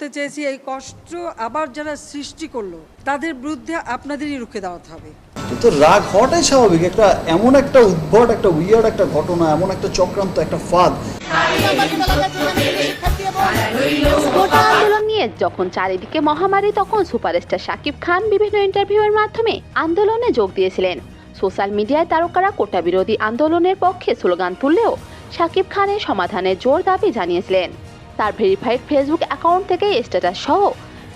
বলতে চেয়েছি এই কষ্ট আবার যারা সৃষ্টি করল তাদের বিরুদ্ধে আপনাদেরই রুখে দাঁড়াতে হবে। কিন্তু রাগ হওয়াটাই স্বাভাবিক। একটা এমন একটা উদ্ভট একটা উইয়ার্ড একটা ঘটনা এমন একটা চক্রান্ত একটা ফাঁদ। আন্দোলন নিয়ে যখন চারিদিকে মহামারী তখন সুপারস্টার শাকিব খান বিভিন্ন ইন্টারভিউয়ের মাধ্যমে আন্দোলনে যোগ দিয়েছিলেন। সোশ্যাল মিডিয়ায় তারকারা কোটা বিরোধী আন্দোলনের পক্ষে স্লোগান তুললেও শাকিব খানের সমাধানের জোর দাবি জানিয়েছিলেন। তার ভেরিফাইড ফেসবুক অ্যাকাউন্ট থেকে স্ট্যাটাস সহ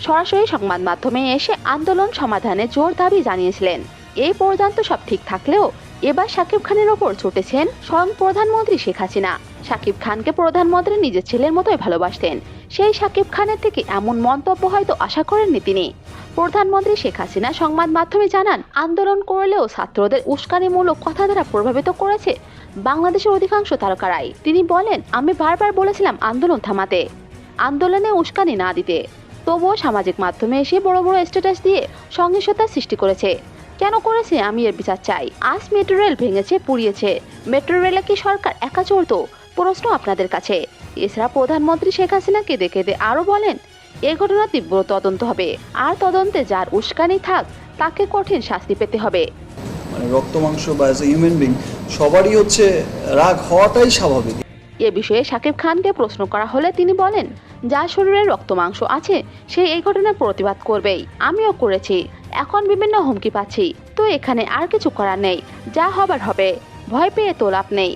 সরাসরি সংবাদ মাধ্যমে এসে আন্দোলন সমাধানে জোর দাবি জানিয়েছিলেন। এই পর্যন্ত সব ঠিক থাকলেও এবার শাকিব খানের ওপর ছুটেছেন স্বয়ং প্রধানমন্ত্রী শেখ হাসিনা। শাকিব খানকে প্রধানমন্ত্রী নিজের ছেলের মতোই ভালোবাসতেন। সেই শাকিব খানের থেকে এমন মন্তব্য হয়তো আশা করেননি তিনি। প্রধানমন্ত্রী শেখ হাসিনা সংবাদ মাধ্যমে জানান, আন্দোলন করলেও ছাত্রদের উস্কানিমূলক কথা দ্বারা প্রভাবিত করেছে বাংলাদেশের অধিকাংশ তারকারাই তিনি বলেন, আমি বারবার বলেছিলাম আন্দোলন থামাতে, আন্দোলনে উস্কানি না দিতে। তবুও সামাজিক মাধ্যমে এসে বড় বড় স্ট্যাটাস দিয়ে সহিংসতার সৃষ্টি করেছে। কেন করেছে আমি এর বিচার চাই? আজ মেট্রো রেল ভেঙেছে, পুড়িয়েছে। মেট্রো রেলে কি সরকার একা চলত? প্রশ্ন আপনাদের কাছে। এছাড়া প্রধানমন্ত্রী শেখ হাসিনাকে দেখে কেঁদে আরও বলেন এ ঘটনা তীব্র তদন্ত হবে। আর তদন্তে যার উস্কানি থাক তাকে কঠিন শাস্তি পেতে হবে। মানে রক্ত মাংস বা অ্যাজ এ হিউম্যান বিং সবারই হচ্ছে রাগ হওয়াটাই স্বাভাবিক। এ বিষয়ে শাকিব খানকে প্রশ্ন করা হলে তিনি বলেন যার শরীরে রক্ত মাংস আছে সে এই ঘটনার প্রতিবাদ করবেই। আমিও করেছি। এখন বিভিন্ন হুমকি পাচ্ছি। তো এখানে আর কিছু করার নেই। যা হবার হবে। ভয় পেয়ে তো লাভ নেই।